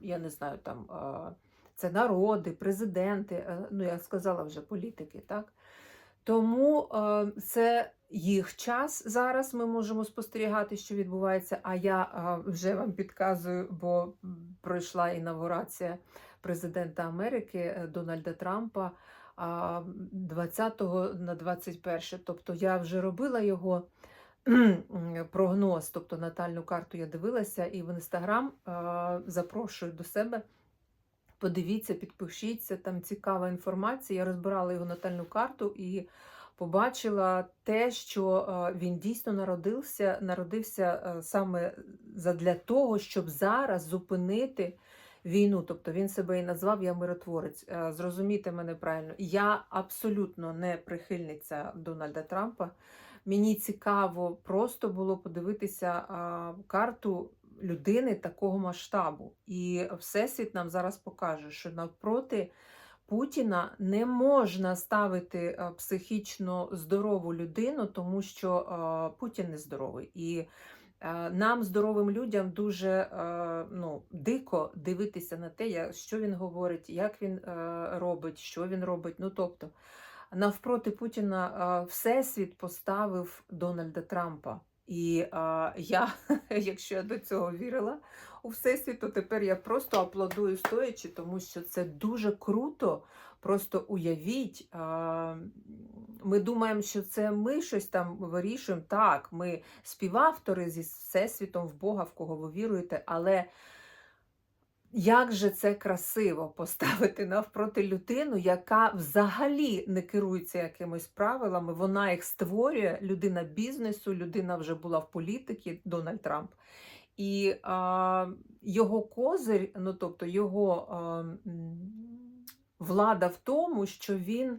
я не знаю, там це народи, президенти, е, ну я сказала вже політики, так? Тому це їх час зараз. Ми можемо спостерігати, що відбувається. А я вже вам підказую, бо пройшла інавгурація президента Америки е, Дональда Трампа 20 на 21. Тобто я вже робила його прогноз, тобто натальну карту я дивилася, і в інстаграм запрошую до себе. Подивіться, підпишіться, там цікава інформація. Я розбирала його натальну карту і побачила те, що він дійсно народився, народився саме для того, щоб зараз зупинити війну. Тобто він себе і назвав Я миротворець. Зрозумійте мене правильно, я абсолютно не прихильниця Дональда Трампа. Мені цікаво просто було подивитися карту людини такого масштабу. І Всесвіт нам зараз покаже, що навпроти Путіна не можна ставити психічно здорову людину, тому що Путін не здоровий. І нам, здоровим людям, дуже ну, дико дивитися на те, що він говорить, як він робить, що він робить. Ну, тобто, навпроти Путіна Всесвіт поставив Дональда Трампа. І а, я, якщо я до цього вірила у Всесвіт, то тепер я просто аплодую стоячи, тому що це дуже круто. Просто уявіть, а, ми думаємо, що це ми щось там вирішуємо. Так, ми співавтори зі Всесвітом в Бога, в кого ви віруєте, але. Як же це красиво поставити навпроти людину, яка взагалі не керується якимись правилами, вона їх створює, людина бізнесу, людина вже була в політиці, Дональд Трамп. І а, його козир, ну тобто його а, влада в тому, що він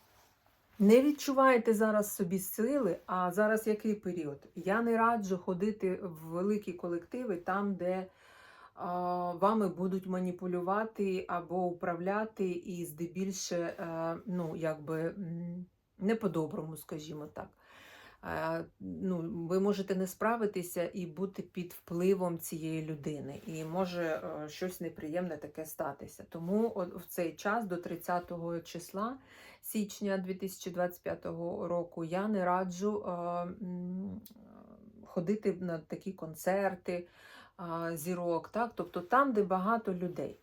не відчуваєте зараз собі сили, а зараз який період? Я не раджу ходити в великі колективи там, де вами будуть маніпулювати або управляти, і здебільше, е, ну, якби не по-доброму, скажімо так. Е, Ну, ви можете не справитися і бути під впливом цієї людини, і може е, щось неприємне таке статися. Тому в цей час до 30 числа січня 2025 року я не раджу е, ходити на такі концерти зірок, так? тобто там, де багато людей.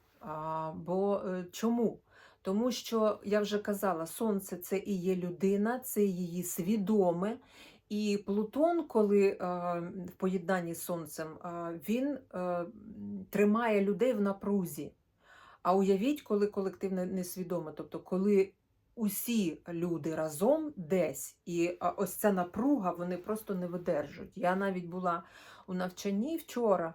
Бо чому? Тому що я вже казала, сонце це і є людина, це її свідоме. І Плутон, коли е, в поєднанні з сонцем, е, він е, тримає людей в напрузі. А уявіть, коли колективне несвідоме, тобто коли усі люди разом десь, і ось ця напруга вони просто не видержують. Я навіть була у навчанні вчора,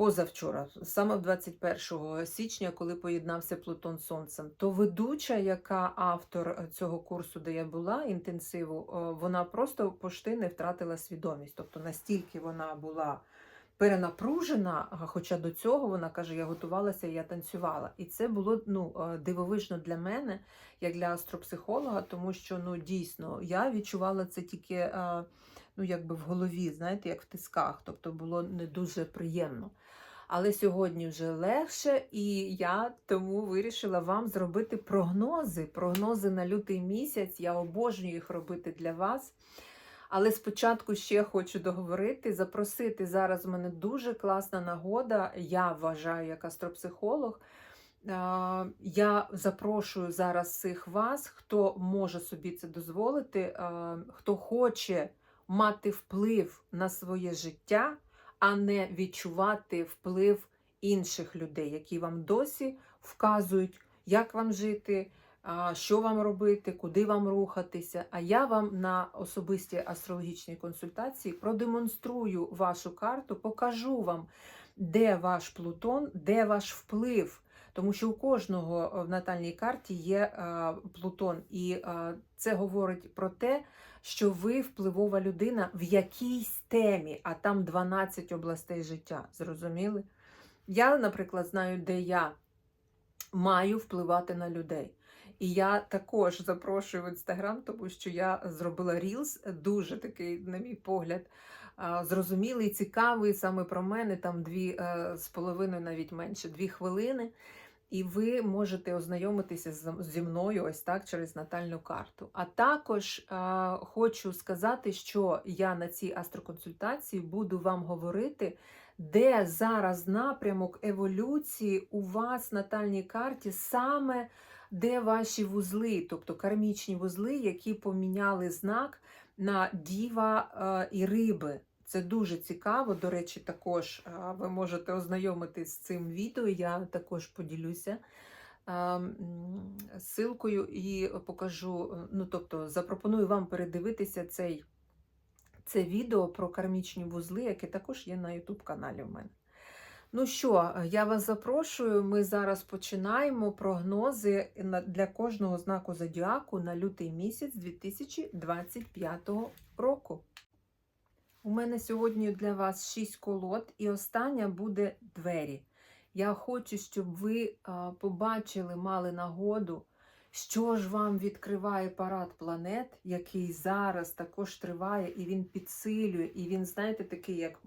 позавчора, саме 21 січня, коли поєднався Плутон з Сонцем, то ведуча, яка автор е, цього курсу, де я була, інтенсиву, е, вона просто пошти не втратила свідомість. Тобто настільки вона була перенапружена, хоча до цього вона каже, я готувалася, я танцювала. І це було ну, е, дивовижно для мене, як для астропсихолога, тому що ну, дійсно я відчувала це тільки ну, якби в голові, знаєте, як в тисках. Тобто було не дуже приємно. Але сьогодні вже легше, і я тому вирішила вам зробити прогнози. Прогнози на лютий місяць. Я обожнюю їх робити для вас. Але спочатку ще хочу договорити, запросити зараз в мене дуже класна нагода. Я вважаю, як астропсихолог, Я запрошую зараз всіх вас, хто може собі це дозволити, хто хоче мати вплив на своє життя, а не відчувати вплив інших людей, які вам досі вказують, як вам жити, що вам робити, куди вам рухатися. А я вам на особистій астрологічній консультації продемонструю вашу карту, покажу вам, де ваш Плутон, де ваш вплив. Тому що у кожного в натальній карті є Плутон, і це говорить про те, що ви впливова людина в якійсь темі, а там 12 областей життя. Зрозуміли? Я, наприклад, знаю, де я маю впливати на людей. І я також запрошую в інстаграм, тому що я зробила рілс, дуже такий, на мій погляд, зрозумілий, цікавий саме про мене, там дві е, з половиною, навіть менше, дві хвилини. І ви можете ознайомитися зі мною ось так через натальну карту. А також е, хочу сказати, що я на цій астроконсультації буду вам говорити, де зараз напрямок еволюції у вас натальній карті, саме де ваші вузли, тобто кармічні вузли, які поміняли знак на діва е, і риби. Це дуже цікаво. До речі, також ви можете ознайомитись з цим відео. Я також поділюся ссылкою і покажу. е, Ну, тобто, запропоную вам передивитися цей, це відео про кармічні вузли, яке також є на YouTube каналі в мене. Ну що, я вас запрошую. Ми зараз починаємо прогнози для кожного знаку зодіаку на лютий місяць 2025 року. У мене сьогодні для вас 6 колод, і остання буде двері. Я хочу, щоб ви побачили, мали нагоду, що ж вам відкриває парад планет, який зараз також триває, і він підсилює, і він, знаєте, такий, як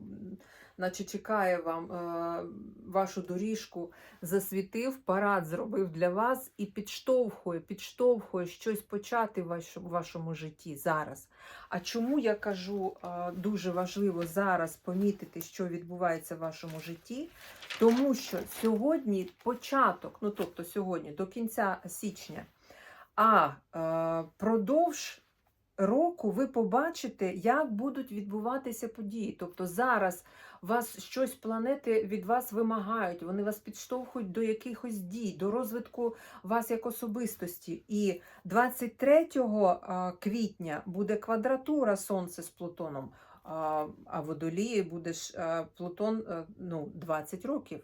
наче чекає вам е, вашу доріжку, засвітив, парад зробив для вас і підштовхує, підштовхує щось почати в вашому, житті зараз. А чому я кажу, е, дуже важливо зараз помітити, що відбувається в вашому житті? Тому що сьогодні початок, ну тобто сьогодні до кінця січня, а е, продовж року ви побачите, як будуть відбуватися події. Тобто зараз вас щось планети від вас вимагають, вони вас підштовхують до якихось дій, до розвитку вас як особистості. І 23 а, квітня буде квадратура Сонце з Плутоном, а Водолії буде ж Плутон ну, 20 років.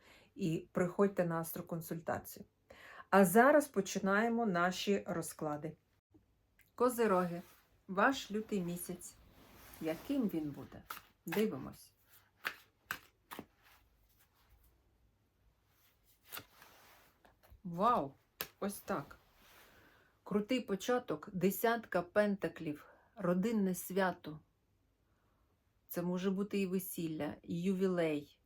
і приходьте на астроконсультацію. А зараз починаємо наші розклади. Козироги, ваш лютий місяць. Яким він буде? Дивимось. Вау! Ось так. Крутий початок, десятка пентаклів, родинне свято. Це може бути і весілля, і ювілей,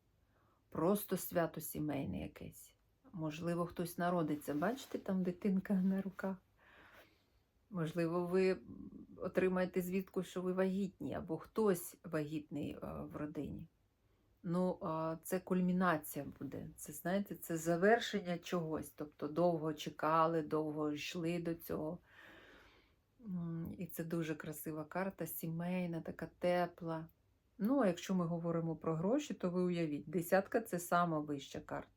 просто свято сімейне якесь. Можливо, хтось народиться. Бачите, там дитинка на руках. Можливо, ви отримаєте звідку, що ви вагітні, або хтось вагітний е, в родині. Ну, це кульмінація буде. Це, знаєте, це завершення чогось. Тобто довго чекали, довго йшли до цього. І це дуже красива карта, сімейна, така тепла. Ну, а якщо ми говоримо про гроші, то ви уявіть, десятка це сама вища карта.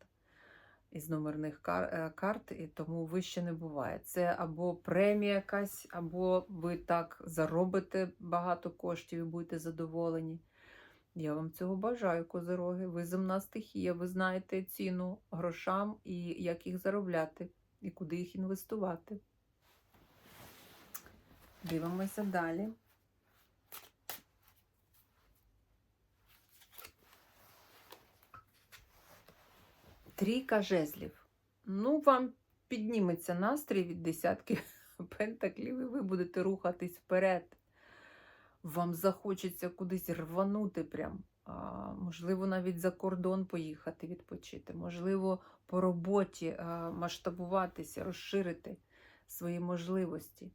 із номерних кар- е, карт, і тому вище не буває. Це або премія якась, або ви так заробите багато коштів і будете задоволені. Я вам цього бажаю, козироги. Ви земна стихія, ви знаєте ціну грошам і як їх заробляти, і куди їх інвестувати. Дивимося далі. Трійка жезлів. Ну, вам підніметься настрій від десятки пентаклів, і ви будете рухатись вперед. Вам захочеться кудись рванути прям. А, можливо, навіть за кордон поїхати відпочити. Можливо, по роботі а, масштабуватися, розширити свої можливості.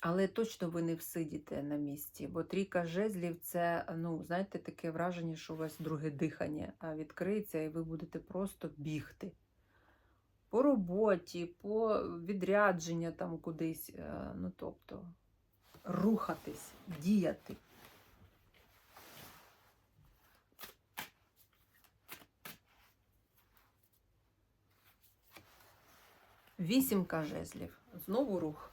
Але точно ви не всидіте на місці, бо трійка жезлів це, ну, знаєте, таке враження, що у вас друге дихання відкриється, і ви будете просто бігти. По роботі, по відрядження там кудись. е, Ну, тобто, рухатись, діяти. Вісімка жезлів. Знову рух.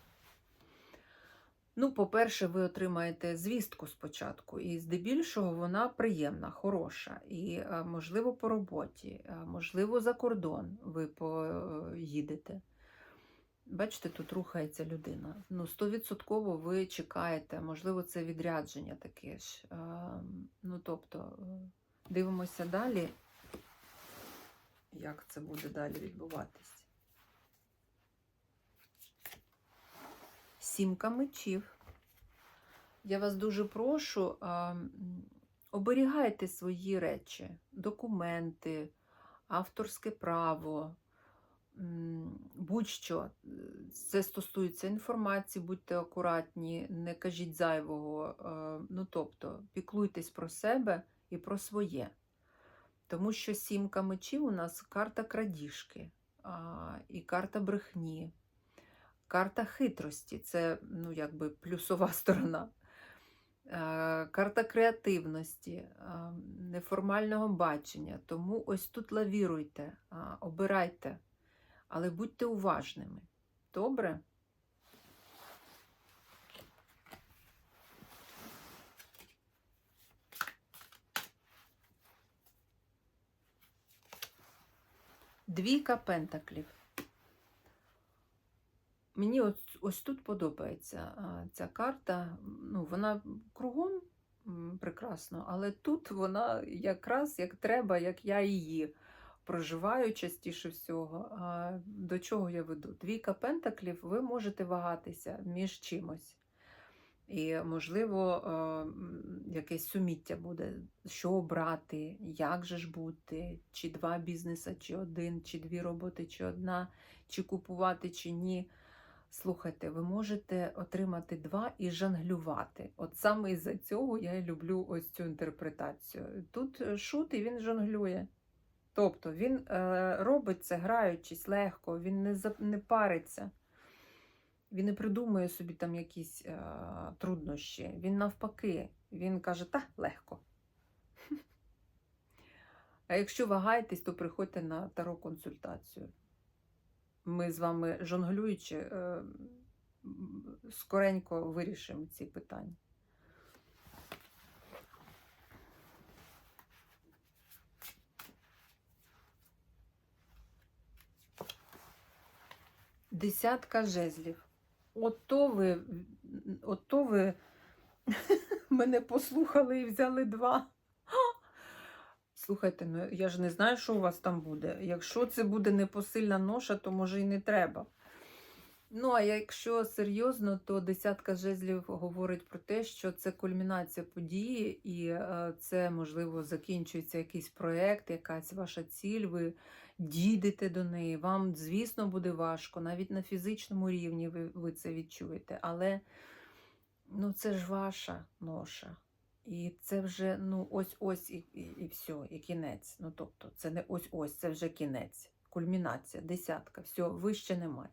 Ну, по-перше, ви отримаєте звістку спочатку, і здебільшого вона приємна, хороша. І, е, можливо, по роботі, е, можливо, за кордон ви поїдете. Бачите, тут рухається людина. Ну, стовідсотково ви чекаєте, можливо, це відрядження таке ж. Е, Ну, тобто, дивимося далі, як це буде далі відбуватись. Сімка мечів. Я вас дуже прошу, оберігайте свої речі, документи, авторське право, будь-що. Це стосується інформації, будьте акуратні, не кажіть зайвого. е, Ну, тобто, піклуйтесь про себе і про своє. Тому що сімка мечів у нас карта крадіжки і карта брехні. Карта хитрості це ну, якби плюсова сторона. Е, Карта креативності, е, неформального бачення. Тому ось тут лавіруйте, обирайте, але будьте уважними. Добре? Двійка пентаклів. Мені ось, ось тут подобається ця карта. Ну, вона кругом прекрасно, але тут вона якраз як треба, як я її проживаю частіше всього. А до чого я веду? Двійка пентаклів, ви можете вагатися між чимось. І, можливо, якесь суміття буде, що обрати, як же ж бути, чи два бізнеса, чи один, чи дві роботи, чи одна, чи купувати, чи ні. Слухайте, ви можете отримати два і жонглювати. От саме із-за цього я і люблю ось цю інтерпретацію. Тут е, шут і він жонглює. Тобто він е, робить це граючись легко, він не, за- не париться. Він не придумує собі там якісь е, труднощі. Він навпаки, він каже, та легко. А якщо вагаєтесь, то приходьте на таро консультацію. Ми з вами жонглюючи, е, скоренько вирішимо ці питання. Десятка жезлів. Ото ви, ото ви мене послухали і взяли два. Слухайте, ну я ж не знаю, що у вас там буде. Якщо це буде непосильна ноша, то може і не треба. Ну, а якщо серйозно, то десятка жезлів говорить про те, що це кульмінація події, і е, це, можливо, закінчується якийсь проєкт, якась ваша ціль, ви дійдете до неї. Вам, звісно, буде важко, навіть на фізичному рівні ви, ви це відчуєте. Але ну, це ж ваша ноша. І це вже ну, ось-ось і, і, і все, і кінець. Ну, тобто, це не ось-ось, це вже кінець, кульмінація, десятка, все, вище немає.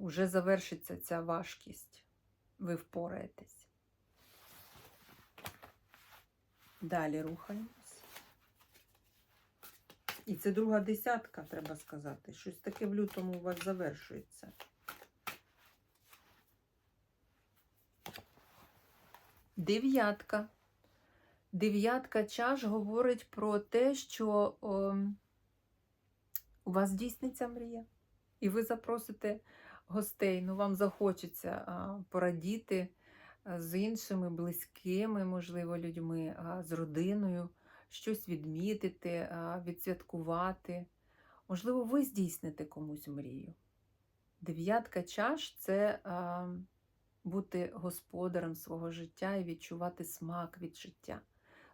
Уже завершиться ця важкість. Ви впораєтесь. Далі рухаємось. І це друга десятка, треба сказати. Щось таке в лютому у вас завершується. Дев'ятка. Дев'ятка чаш говорить про те, що о, у вас здійсниться мрія. І ви запросите гостей. Ну, вам захочеться а, порадіти з іншими близькими, можливо, людьми, а, з родиною, щось відмітити, а, відсвяткувати. Можливо, ви здійсните комусь мрію. Дев'ятка чаш це а, бути господарем свого життя і відчувати смак від життя.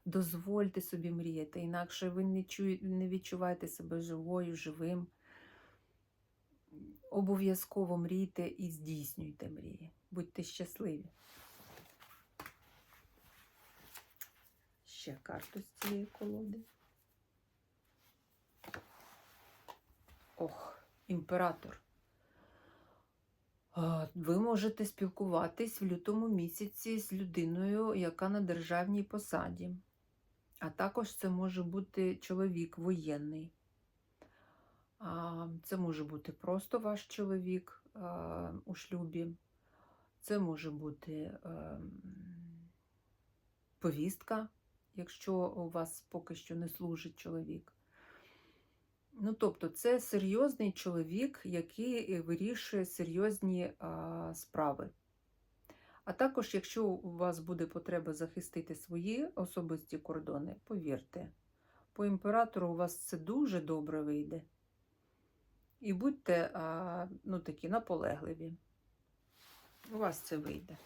Дозвольте собі мріяти, інакше ви не, чує, не відчуваєте себе живою, живим. Обов'язково мрійте і здійснюйте мрії. Будьте щасливі. Ще карту з цієї колоди. Ох, імператор. А, Ви можете спілкуватись в лютому місяці з людиною, яка на державній посаді. А також це може бути чоловік воєнний. Це може бути просто ваш чоловік у шлюбі. Це може бути повістка, якщо у вас поки що не служить чоловік. Ну, тобто, це серйозний чоловік, який вирішує серйозні а, справи. А також, якщо у вас буде потреба захистити свої особисті кордони, повірте, по імператору у вас це дуже добре вийде. І будьте а, ну, такі наполегливі. У вас це вийде.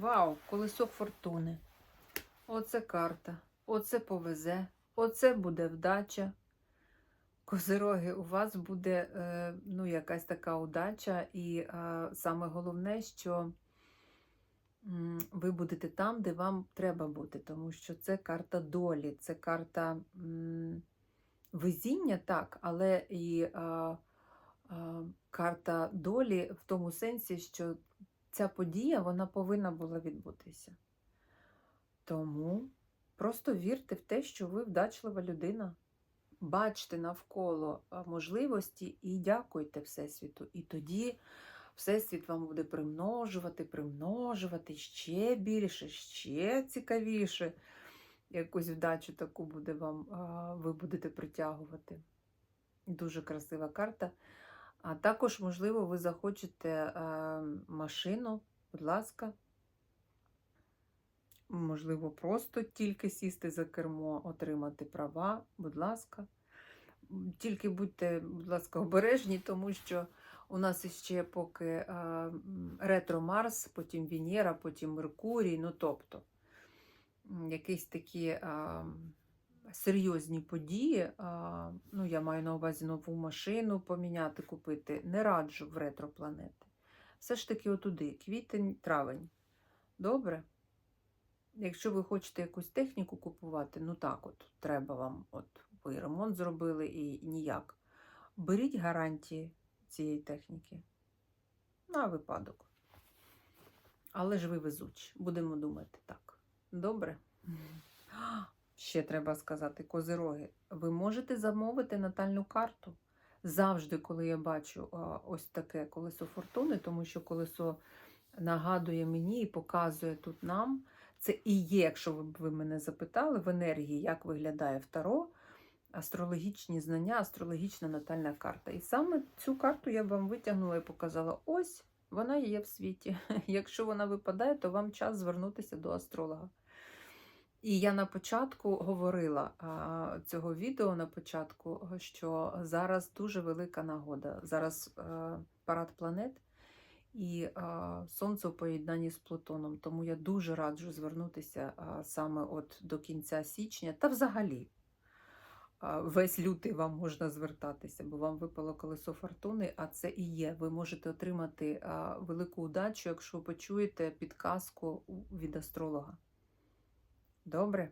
Вау, колесо фортуни. Оце карта. Оце повезе. Оце буде вдача. Козироги, у вас буде е, ну, якась така удача, і е, саме головне, що ви будете там, де вам треба бути, тому що це карта долі, це карта везіння, так, але і е, карта долі в тому сенсі, що ця подія вона повинна була відбутися. Тому просто вірте в те, що ви вдачлива людина. Бачте навколо можливості і дякуйте Всесвіту. І тоді Всесвіт вам буде примножувати, примножувати ще більше, ще цікавіше. Якусь вдачу таку буде вам, ви будете притягувати. Дуже красива карта. А також, можливо, ви захочете машину, будь ласка. Можливо, просто тільки сісти за кермо, отримати права, будь ласка. Тільки будьте, будь ласка, обережні, тому що у нас іще поки ретро Марс, потім Венера, потім Меркурій, ну тобто якісь такі а, серйозні події. Ну, я маю на увазі нову машину поміняти, купити. Не раджу в ретро планети. Все ж таки отуди, квітень, травень. Добре? Якщо ви хочете якусь техніку купувати, ну так от, треба вам, от ви ремонт зробили і ніяк. Беріть гарантії цієї техніки на випадок. Але ж ви везучі, будемо думати так. Добре? Ще треба сказати, козироги, ви можете замовити натальну карту. Завжди, коли я бачу ось таке колесо фортуни, тому що колесо нагадує мені і показує тут нам. Це і є, якщо ви мене запитали, в енергії, як виглядає Таро, астрологічні знання, астрологічна натальна карта. І саме цю карту я вам витягнула і показала: ось вона є в світі. Якщо вона випадає, то вам час звернутися до астролога. І я на початку говорила цього відео на початку, що зараз дуже велика нагода. Зараз а, парад планет і Сонце у поєднанні з Плутоном. Тому я дуже раджу звернутися саме от до кінця січня та взагалі. Весь лютий вам можна звертатися, бо вам випало колесо фортуни, а це і є. Ви можете отримати велику удачу, якщо почуєте підказку від астролога. Добре?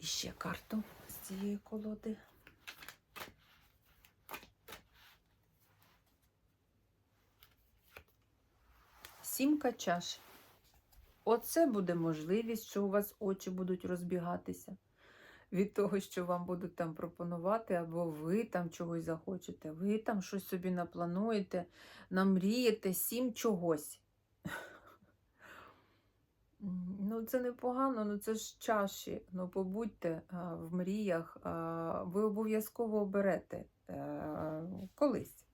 І ще карту з цієї колоди. Сімка чаш. Оце буде можливість, що у вас очі будуть розбігатися від того, що вам будуть там пропонувати, або ви там чогось захочете, ви там щось собі наплануєте, намрієте сім чогось. Ну, це непогано, ну це ж чаші. Ну, побудьте а, в мріях, а, ви обов'язково оберете е, колись.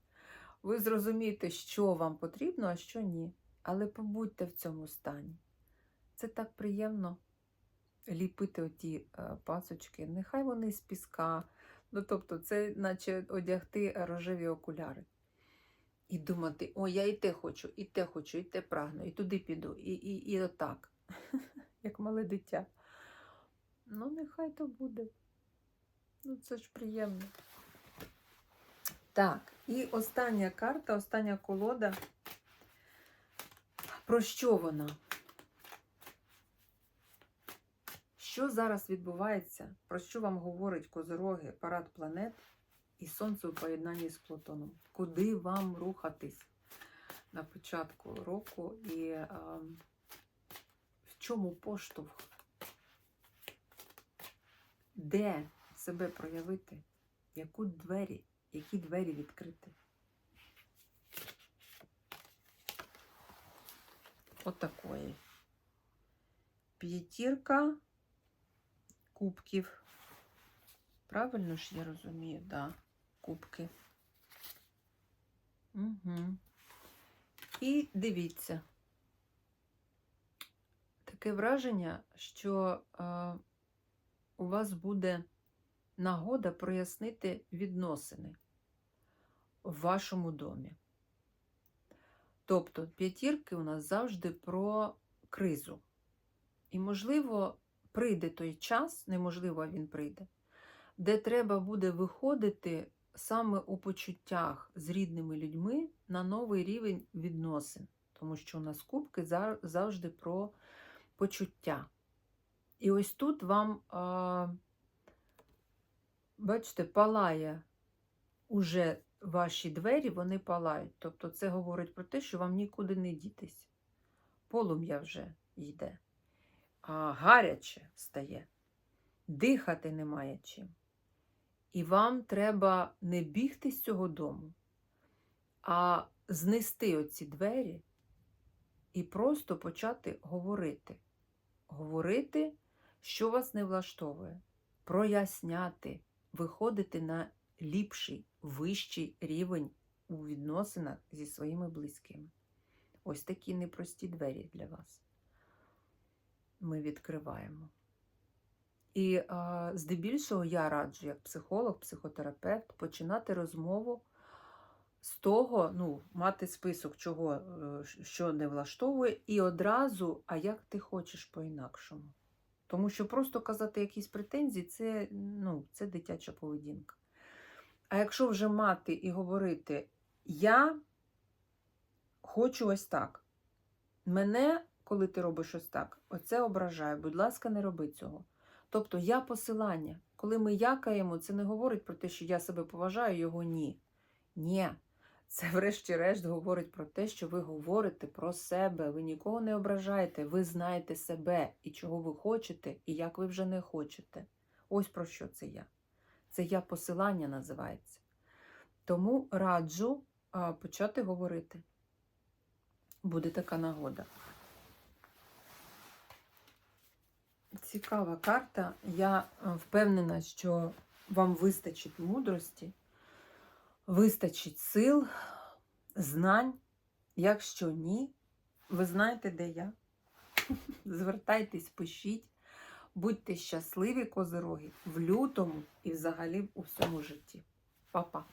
Ви зрозумієте, що вам потрібно, а що ні. Але побудьте в цьому стані. Це так приємно ліпити оті е, пасочки. Нехай вони з піска. Ну, тобто, це наче одягти рожеві окуляри. І думати, о, я і те хочу, і те хочу, і те прагну, і туди піду, і, і, і отак, як мале дитя. Ну, нехай то буде. Ну, це ж приємно. Так, і остання карта, остання колода. Про що вона? Що зараз відбувається? Про що вам говорить Козороги, парад планет і Сонце у поєднанні з Плутоном? Куди вам рухатись на початку року і в чому поштовх? Де себе проявити? Яку двері, які двері відкрити? Отакої. П'ятірка кубків. Правильно ж я розумію, да, кубки. Угу. І дивіться. Таке враження, що е, у вас буде нагода прояснити відносини в вашому домі. Тобто п'ятірки у нас завжди про кризу. І, можливо, прийде той час, неможливо, він прийде, де треба буде виходити саме у почуттях з рідними людьми на новий рівень відносин. Тому що у нас кубки завжди про почуття. І ось тут вам, а, бачите, палає уже ваші двері, вони палають. Тобто це говорить про те, що вам нікуди не дітись. Полум'я вже йде а гаряче стає, дихати немає чим. І вам треба не бігти з цього дому, а знести оці двері і просто почати говорити. Говорити, що вас не влаштовує, проясняти, виходити на ліпший, вищий рівень у відносинах зі своїми близькими. Ось такі непрості двері для вас ми відкриваємо. І а, здебільшого я раджу, як психолог, психотерапевт, починати розмову з того, ну, мати список, чого, е, що не влаштовує, і одразу, а як ти хочеш по-інакшому. Тому що просто казати якісь претензії це, ну, це дитяча поведінка. А якщо вже мати і говорити, я хочу ось так. Мене коли ти робиш ось так, оце ображає, будь ласка, не роби цього. Тобто я посилання. Коли ми якаємо, це не говорить про те, що я себе поважаю, його ні. Ні. Це, врешті-решт, говорить про те, що ви говорите про себе, ви нікого не ображаєте, ви знаєте себе і чого ви хочете, і як ви вже не хочете. Ось про що це я. Це я посилання називається. Тому раджу а, почати говорити. Буде така нагода. Цікава карта. Я впевнена, що вам вистачить мудрості, вистачить сил, знань. Якщо ні, ви знаєте, де я. Звертайтесь, пишіть, будьте щасливі, козироги, в лютому і взагалі у всьому житті. Па-па!